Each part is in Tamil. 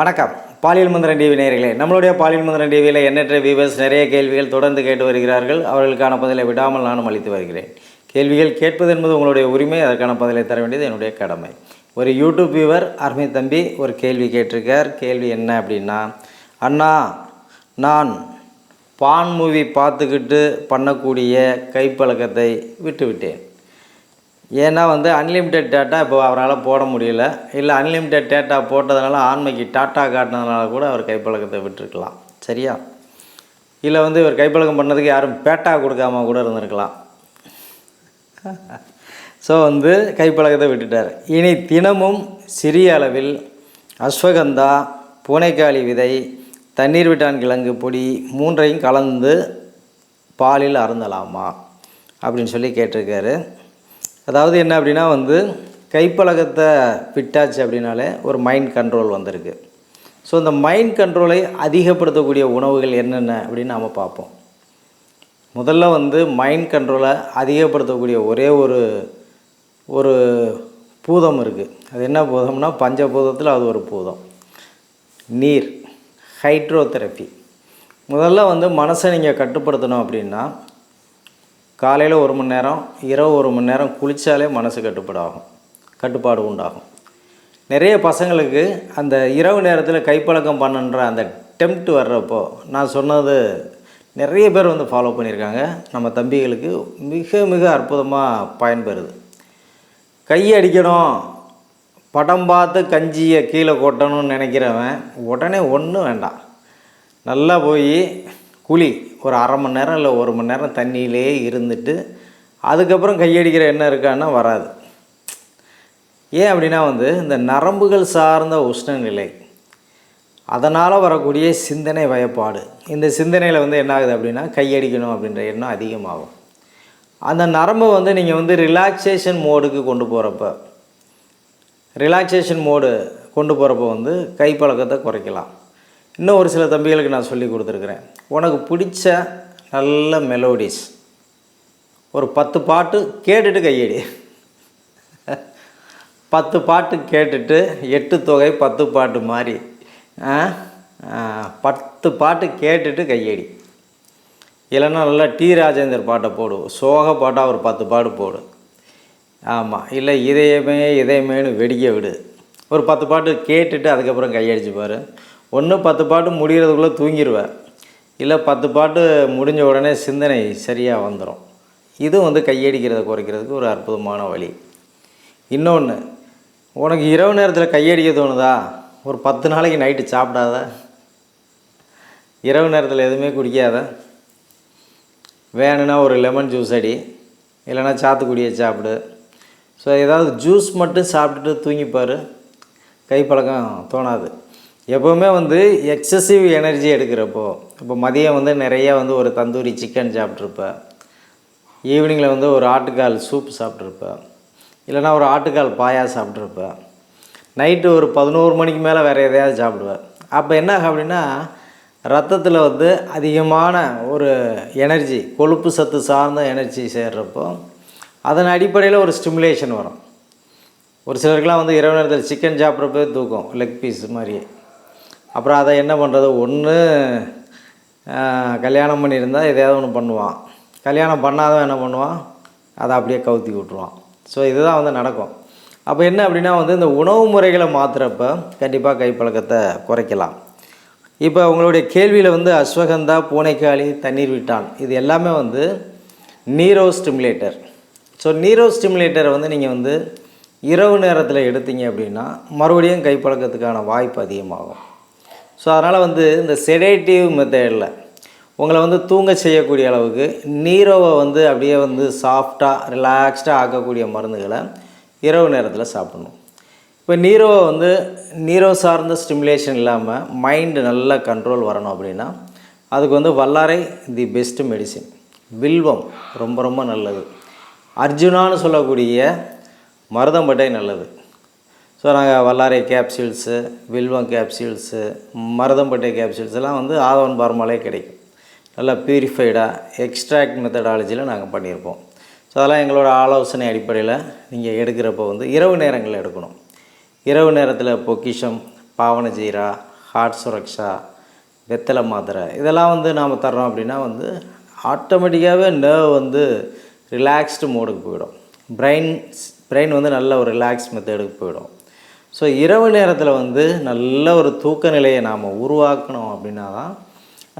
வணக்கம். பாலியல் மந்திரன் டிவி நேயர்களே நம்மளுடைய பாலியல் மந்திரன் டிவியில் எண்ணற்ற வியூவர்ஸ் நிறைய கேள்விகள் தொடர்ந்து கேட்டு வருகிறார்கள். அவர்களுக்கான பதிலை விடாமல் நானும் அளித்து வருகிறேன். கேள்விகள் கேட்பது என்பது உங்களுடைய உரிமை அதற்கான பதிலை தர வேண்டியது என்னுடைய கடமை. ஒரு யூடியூப் வியூவர் அருமை தம்பி ஒரு கேள்வி கேட்டிருக்கார். கேள்வி என்ன அப்படின்னா அண்ணா நான் பான் மூவி பார்த்துக்கிட்டு பண்ணக்கூடிய கைப்பழக்கத்தை விட்டுவிட்டேன். ஏன்னா வந்து அன்லிமிட்டெட் டேட்டா இப்போ அவரால் போட முடியல. இல்லை அன்லிமிட்டெட் டேட்டா போட்டதுனால ஆண்மைக்கு டாட்டா காட்டினதுனால கூட அவர் கைப்பழக்கத்தை விட்டுருக்கலாம். சரியா? இல்லை வந்து இவர் கைப்பழக்கம் பண்ணதுக்கு யாரும் பேட்டா கொடுக்காம கூட இருந்திருக்கலாம். ஸோ வந்து கைப்பழக்கத்தை விட்டுட்டார். இனி தினமும் சிறிய அளவில் அஸ்வகந்தா பூனைக்காளி விதை தண்ணீர் விட்டான் கிழங்கு பொடி மூன்றையும் கலந்து பாலில் அருந்தலாமா? அப்படின்னு சொல்லி கேட்டிருக்காரு. அதாவது என்ன அப்படின்னா வந்து கைப்பழக்கத்தை விட்டாச்சு அப்படின்னாலே ஒரு மைண்ட் கண்ட்ரோல் வந்திருக்கு. ஸோ இந்த மைண்ட் கண்ட்ரோலை அதிகப்படுத்தக்கூடிய உணவுகள் என்னென்ன அப்படின்னு நாம் பார்ப்போம். முதல்ல வந்து மைண்ட் கண்ட்ரோலை அதிகப்படுத்தக்கூடிய ஒரே ஒரு ஒரு பூதம் இருக்குது அது என்ன பூதம்னா பஞ்சபூதத்தில் அது ஒரு பூதம். நீர். ஹைட்ரோதெரப்பி முதல்ல வந்து மனசை நீங்கள் கட்டுப்படுத்தணும் அப்படின்னா காலையில் ஒரு மணி நேரம் இரவு ஒரு மணி நேரம் குளித்தாலே மனசு கட்டுப்பாடாகும் கட்டுப்பாடு உண்டாகும். நிறைய பசங்களுக்கு அந்த இரவு நேரத்தில் கைப்பழக்கம் பண்ணுன்ற அந்த டெம்ப்ட் வர்றப்போ நான் சொன்னது நிறைய பேர் வந்து ஃபாலோ பண்ணியிருக்காங்க. நம்ம தம்பிகளுக்கு மிக மிக அற்புதமாக பயன்பெறுது. கை அடிக்கணும் படம் பார்த்து கஞ்சியை கீழே கொட்டணும்னு நினைக்கிறவன் உடனே ஒன்றும் வேண்டாம். நல்லா போய் குழி ஒரு அரை மணி நேரம் இல்லை ஒரு மணி நேரம் தண்ணியிலே இருந்துட்டு அதுக்கப்புறம் கையடிக்கிற எண்ணம் இருக்கான்னா வராது. ஏன் அப்படின்னா வந்து இந்த நரம்புகள் சார்ந்த உஷ்ணநிலை அதனால் வரக்கூடிய சிந்தனை வயப்பாடு. இந்த சிந்தனையில் வந்து என்ன ஆகுது அப்படின்னா கையடிக்கணும் அப்படின்ற எண்ணம் அதிகமாகும். அந்த நரம்பை வந்து நீங்கள் வந்து ரிலாக்ஸேஷன் மோடுக்கு கொண்டு போகிறப்ப ரிலாக்ஸேஷன் மோடு கொண்டு போகிறப்ப வந்து கைப்பழக்கத்தை குறைக்கலாம். இன்னும் ஒரு சில தம்பிகளுக்கு நான் சொல்லி கொடுத்துருக்குறேன். உனக்கு பிடிச்ச நல்ல மெலோடிஸ் ஒரு பத்து பாட்டு கேட்டுட்டு கையடி. பத்து பாட்டு கேட்டுட்டு எட்டு தொகை பத்து பாட்டு மாதிரி பத்து பாட்டு கேட்டுட்டு கையடி. இல்லைன்னா நல்லா டி ராஜேந்தர் பாட்டை போடு. சோக பாட்டாக ஒரு பத்து பாட்டு போடு. ஆமாம் இல்லை இதயமே இதயமேனு வெடிக்க விடு. ஒரு பத்து பாட்டு கேட்டுட்டு அதுக்கப்புறம் கையடிச்சு பாரு. ஒன்று பத்து பாட்டு முடிகிறதுக்குள்ளே தூங்கிடுவேன் இல்லை பத்து பாட்டு முடிஞ்ச உடனே சிந்தனை சரியாக வந்துடும் இது வந்து கையடிக்கிறதை குறைக்கிறதுக்கு ஒரு அற்புதமான வழி. இன்னொன்று உனக்கு இரவு நேரத்தில் கையடிக்க தோணுதா? ஒரு பத்து நாளைக்கு நைட்டு சாப்பிடாத? இரவு நேரத்தில் எதுவுமே குடிக்காத? வேணும்னா ஒரு லெமன் ஜூஸ் அடி இல்லைன்னா சாத்துக்குடியை சாப்பிடு. ஸோ ஏதாவது ஜூஸ் மட்டும் சாப்பிட்டுட்டு தூங்கிப்பார். கைப்பழக்கம் தோணாது. எப்போவுமே வந்து எக்ஸசிவ் எனர்ஜி எடுக்கிறப்போ இப்போ மதியம் வந்து நிறைய வந்து ஒரு தந்தூரி சிக்கன் சாப்பிட்ருப்பேன் ஈவினிங்கில் வந்து ஒரு ஆட்டுக்கால் சூப் சாப்பிட்ருப்பேன் இல்லைன்னா ஒரு ஆட்டுக்கால் பாயா சாப்பிட்ருப்பேன் நைட்டு ஒரு பதினோரு மணிக்கு மேலே வேறு எதையாவது சாப்பிடுவேன் அப்போ என்ன ஆகும் அப்படின்னா ரத்தத்தில் வந்து அதிகமான ஒரு எனர்ஜி கொழுப்பு சத்து சார்ந்த எனர்ஜி சேர்றப்போ அதன் அடிப்படையில் ஒரு ஸ்டிமுலேஷன் வரும். ஒரு சிலருக்கெலாம் வந்து இரவு நேரத்தில் சிக்கன் சாப்பிட்றப்பே தூக்கம் லெக் பீஸ் மாதிரி அப்புறம் அதை என்ன பண்ணுறது ஒன்று கல்யாணம் பண்ணியிருந்தால் எதையாவது ஒன்று பண்ணுவான். கல்யாணம் பண்ணாதவன் என்ன பண்ணுவான்? அதை அப்படியே கவுத்தி விட்ருவான் ஸோ இதுதான் வந்து நடக்கும். அப்போ என்ன அப்படின்னா வந்து இந்த உணவு முறைகளை மாற்றுறப்ப கண்டிப்பாக கைப்பழக்கத்தை குறைக்கலாம். இப்போ உங்களுடைய கேள்வியில் வந்து அஸ்வகந்தா பூனைக்காளி தண்ணீர் விட்டான். இது எல்லாமே வந்து நீரோ ஸ்டிமுலேட்டர். ஸோ நீரோ ஸ்டிமுலேட்டரை வந்து நீங்கள் வந்து இரவு நேரத்தில் எடுத்தீங்க அப்படின்னா மறுபடியும் கைப்பழக்கத்துக்கான வாய்ப்பு அதிகமாகும். ஸோ அதனால் வந்து இந்த செடேட்டிவ் மெத்தடில் உங்களை வந்து தூங்க செய்யக்கூடிய அளவுக்கு நீரோவை வந்து அப்படியே வந்து சாஃப்டாக ரிலாக்ஸ்டாக ஆக்கக்கூடிய மருந்துகளை இரவு நேரத்தில் சாப்பிடணும். இப்போ நீரோவை வந்து நீரோ சார்ந்த ஸ்டிமுலேஷன் இல்லாமல் மைண்டு நல்ல கண்ட்ரோல் வரணும் அப்படின்னா அதுக்கு வந்து வல்லாரை தி பெஸ்ட்டு மெடிசின் வில்வம் ரொம்ப ரொம்ப நல்லது. அர்ஜுனான்னு சொல்லக்கூடிய மருதம்பட்டை நல்லது. ஸோ நாங்கள் வல்லாரை கேப்சியூல்ஸு வில்வம் கேப்சியூல்ஸு மருதம்பட்டை கேப்சியூல்ஸ்லாம் வந்து ஆதவன் பார்மாலே கிடைக்கும். நல்லா ப்யூரிஃபைடாக எக்ஸ்ட்ராக்ட் மெத்தடாலஜியில் நாங்கள் பண்ணியிருப்போம். ஸோ அதெல்லாம் எங்களோட ஆலோசனை அடிப்படையில் நீங்கள் எடுக்கிறப்போ வந்து இரவு நேரங்களில் எடுக்கணும். இரவு நேரத்தில் பொக்கிஷம் பாவன ஜீரா ஹார்ட் சுரக்ஷா வெத்தலை மாத்திரை இதெல்லாம் வந்து நாம் தர்றோம் அப்படின்னா வந்து ஆட்டோமேட்டிக்காகவே நர்வ் வந்து ரிலாக்ஸ்டு மோடுக்கு போயிடும். பிரெயின் பிரெயின் வந்து நல்ல ஒரு ரிலாக்ஸ் மெத்தடுக்கு போயிடும். ஸோ இரவு நேரத்தில் வந்து நல்ல ஒரு தூக்க நிலையை நாம் உருவாக்கணும் அப்படின்னா தான்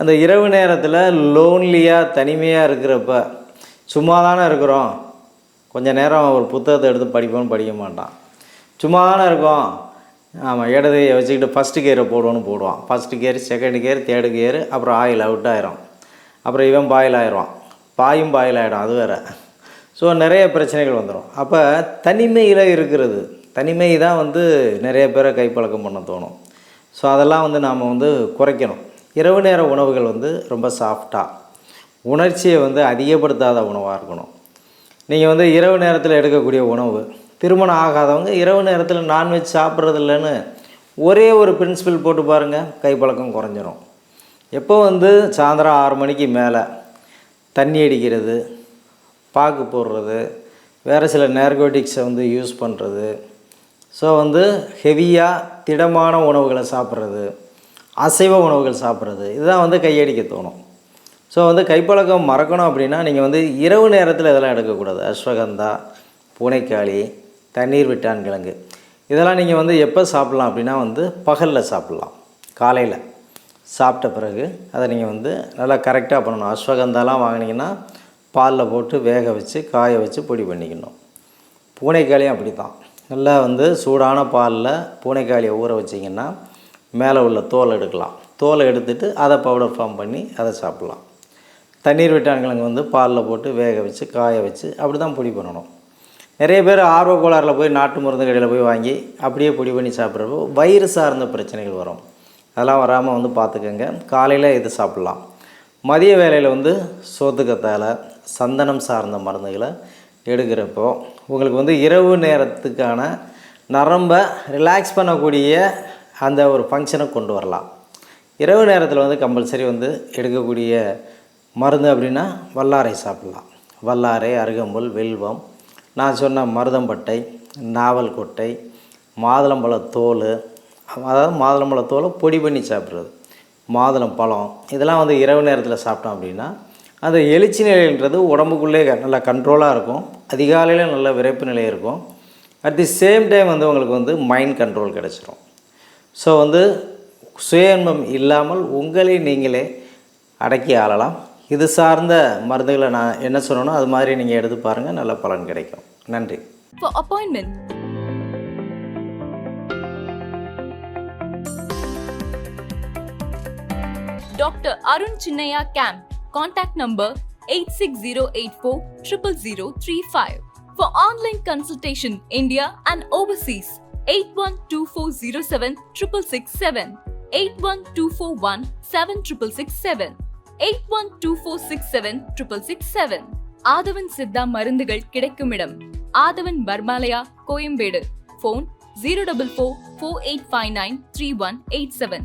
அந்த இரவு நேரத்தில் லோன்லியாக தனிமையாக இருக்கிறப்ப சும்மா தானே இருக்கிறோம். கொஞ்சம் நேரம் ஒரு புத்தகத்தை எடுத்து படிப்போம்னு படிக்க மாட்டான். சும்மா தானே இருக்கோம். ஆமாம் இடதையை வச்சுக்கிட்டு ஃபஸ்ட்டு கியரை போடுவோன்னு போடுவான். First gear second gear third gear அப்புறம் ஆயில் அவுட் ஆயிரும். அப்புறம் இவன் பாயில் ஆயிடுவான். பாயும் பாயில் ஆகிடும் அது வேறு. ஸோ நிறைய பிரச்சனைகள் வந்துடும் அப்போ தனிமையில் இருக்கிறது தனிமை தான் வந்து நிறைய பேரை கைப்பழக்கம் பண்ண தோணும். ஸோ அதெல்லாம் வந்து நாம் வந்து குறைக்கணும். இரவு நேர உணவுகள் வந்து ரொம்ப சாஃப்டாக உணர்ச்சியை வந்து அதிகப்படுத்தாத உணவாக இருக்கணும். நீங்கள் வந்து இரவு நேரத்தில் எடுக்கக்கூடிய உணவு திருமணம் ஆகாதவங்க இரவு நேரத்தில் நான்வெஜ் சாப்பிட்றது இல்லைன்னு ஒரே ஒரு பிரின்சிபல் போட்டு பாருங்கள் கைப்பழக்கம் குறைஞ்சிரும். எப்போ வந்து சாயந்தரம் ஆறு மணிக்கு மேலே தண்ணி அடிக்கிறது பாக்கு போடுறது வேறு சில நேர்கோட்டிக்ஸை வந்து யூஸ் பண்ணுறது ஸோ வந்து ஹெவியாக திடமான உணவுகளை சாப்பிட்றது அசைவ உணவுகள் சாப்பிட்றது இதுதான் வந்து கையடிக்க தோணும். ஸோ வந்து கைப்பழக்கம் மறக்கணும் அப்படின்னா நீங்கள் வந்து இரவு நேரத்தில் இதெல்லாம் எடுக்கக்கூடாது. அஸ்வகந்தா பூனைக்காளி தண்ணீர் விட்டான் கிழங்கு. இதெல்லாம் நீங்கள் வந்து எப்போ சாப்பிட்லாம் அப்படின்னா வந்து பகலில் சாப்பிட்லாம். காலையில் சாப்பிட்ட பிறகு அதை நீங்கள் வந்து நல்லா கரெக்டாக பண்ணணும். அஸ்வகந்தாலாம் வாங்கினீங்கன்னா பாலில் போட்டு வேக வச்சு காய வச்சு பொடி பண்ணிக்கணும். பூனைக்காளியும் அப்படி தான் நல்லா வந்து சூடான பாலில் பூனைக்காளியை ஊற வச்சிங்கன்னா மேலே உள்ள தோல் எடுக்கலாம். தோலை எடுத்துட்டு அதை பவுடர் ஃபார்ம் பண்ணி அதை சாப்பிட்லாம். தண்ணீர் விட்டான்கிழங்கு வந்து பாலில் போட்டு வேக வச்சு காய வச்சு அப்படி தான் பொடி பண்ணணும். நிறைய பேர் ஆர்வ கோளாறில் போய் நாட்டு மருந்து கடையில் போய் வாங்கி அப்படியே பொடி பண்ணி சாப்பிட்றப்போ வயிறு சார்ந்த பிரச்சனைகள் வரும். அதெல்லாம் வராமல் வந்து பார்த்துக்கோங்க. காலையில் இது சாப்பிட்லாம். மதிய வேலையில் வந்து சோத்துக்கத்தால் சந்தனம் சார்ந்த மருந்துகளை எடுக்கிறப்போ உங்களுக்கு வந்து இரவு நேரத்துக்கான நரம்பை ரிலாக்ஸ் பண்ணக்கூடிய அந்த ஒரு ஃபங்க்ஷனை கொண்டு வரலாம். இரவு நேரத்தில் வந்து கம்பல்சரி வந்து எடுக்கக்கூடிய மருந்து அப்படின்னா வல்லாரை சாப்பிட்லாம். வல்லாரை அருகம்புல் வில்வம் நான் சொன்ன மருதம்பட்டை நாவல் கொட்டை மாதுளம்பழ தோல் அதாவது மாதுளம்பழ தோலை பொடி பண்ணி சாப்பிட்றது. மாதுளம் பழம் இதெல்லாம் வந்து இரவு நேரத்தில் சாப்பிட்டோம் அப்படின்னா அந்த எழுச்சி நிலைன்றது உடம்புக்குள்ளே நல்லா கண்ட்ரோலாக இருக்கும். அதிகாலையில் நல்ல விரைப்பு நிலை இருக்கும். அட் தி சேம் டைம் வந்து உங்களுக்கு வந்து மைண்ட் கண்ட்ரோல் கிடச்சிரும். ஸோ வந்து சுயன்பம் இல்லாமல் உங்களை நீங்களே அடக்கி ஆளலாம். இது சார்ந்த மருந்துகளை நான் என்ன சொன்னனோ அது மாதிரி நீங்கள் எடுத்து பாருங்கள் நல்ல பலன் கிடைக்கும். நன்றி. For appointment, Dr. Arun Chinnaya Camp. Contact number 86084 00035. For online consultation, India and overseas, 812407 6667, 81241 7667, 812467 6667. ஆதவன் சித்தா மருந்துகள் கிடைக்கும் இடம் Aadhavan Pharmalaya Koyambedu phone zero double four four eight five nine three one eight seven